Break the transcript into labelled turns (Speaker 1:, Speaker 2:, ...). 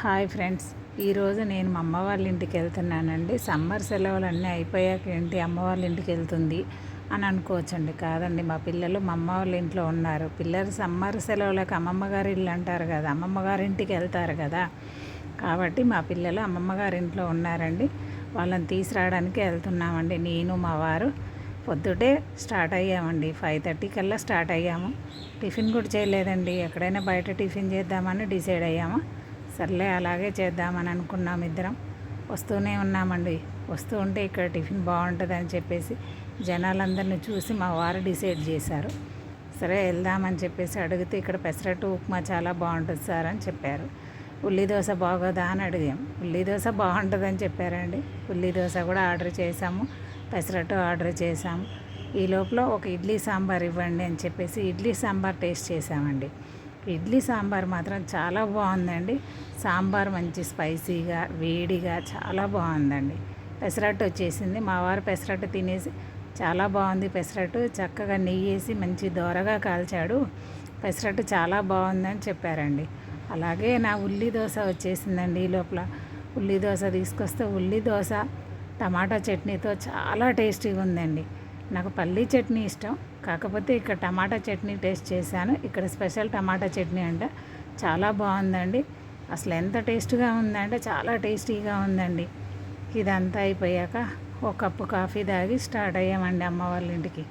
Speaker 1: Hi friends. ఈరోజు నేను మా అమ్మ వాళ్ళ ఇంటికి వెళ్తున్నానండి. సమ్మర్ సెలవులు అన్నీ అయిపోయాక ఏంటి అమ్మ వాళ్ళ ఇంటికి వెళ్తుంది అని అనుకోవచ్చండి. కాదండి మా పిల్లలు మా అమ్మ వాళ్ళ ఇంట్లో ఉన్నారు. పిల్లలు సమ్మర్ సెలవులకు అమ్మమ్మ గారి ఇల్లు అంటారు కదా అమ్మమ్మ గారి ఇంటికి వెళ్తారు కదా. కాబట్టి మా పిల్లలు అమ్మమ్మ గారి ఇంట్లో ఉన్నారండి. వాళ్ళని తీసుకురావడానికి వెళ్తున్నామండి. నేను మా వారు పొద్దుటే స్టార్ట్ అయ్యామండి. ఫైవ్ థర్టీ కల్లా స్టార్ట్ అయ్యాము. టిఫిన్ కూడా చేయలేదండి. ఎక్కడైనా బయట టిఫిన్ చేద్దామని డిసైడ్ అయ్యాము. సర్లే అలాగే చేద్దామని అనుకున్నాం ఇద్దరం. వస్తూనే ఉన్నామండి. వస్తూ ఉంటే ఇక్కడ టిఫిన్ బాగుంటుందని చెప్పేసి జనాలందరిని చూసి మా వారు డిసైడ్ చేశారు. సరే వెళ్దామని చెప్పేసి అడిగితే ఇక్కడ పెసరట్టు ఉప్మా చాలా బాగుంటుంది సార్ అని చెప్పారు. ఉల్లి దోశ బాగోదా అని అడిగాం. ఉల్లి దోశ బాగుంటుందని చెప్పారండి. ఉల్లి దోశ కూడా ఆర్డర్ చేసాము పెసరట్టు ఆర్డర్ చేసాము ఈ లోపల ఒక ఇడ్లీ సాంబార్ ఇవ్వండి అని చెప్పేసి ఇడ్లీ సాంబార్ టేస్ట్ చేసామండి ఇడ్లీ సాంబార్ మాత్రం చాలా బాగుందండి. సాంబార్ మంచి స్పైసీగా వేడిగా చాలా బాగుందండి. పెసరట్టు వచ్చేసింది. మా వారు పెసరట్టు తినేసి చాలా బాగుంది పెసరట్టు. చక్కగా నెయ్యి వేసి మంచి దోరగా కాల్చాడు. పెసరట్టు చాలా బాగుందని చెప్పారండి. అలాగే నా ఉల్లి దోశ వచ్చేసిందండి ఈ లోపల. ఉల్లి దోశ తీసుకొస్తే ఉల్లి దోశ టమాటా చట్నీతో చాలా టేస్టీగా ఉందండి. నాకు పల్లీ చట్నీ ఇష్టం. కాకపోతే ఇక్కడ టమాటా చట్నీ టేస్ట్ చేశాను. ఇక్కడ స్పెషల్ టమాటా చట్నీ అంట. చాలా బాగుందండి. అసలు ఎంత టేస్ట్గా ఉందంటే చాలా టేస్టీగా ఉందండి. ఇదంతా అయిపోయాక ఒక కప్పు కాఫీ తాగి స్టార్ట్ అయ్యామండి అమ్మ వాళ్ళ ఇంటికి.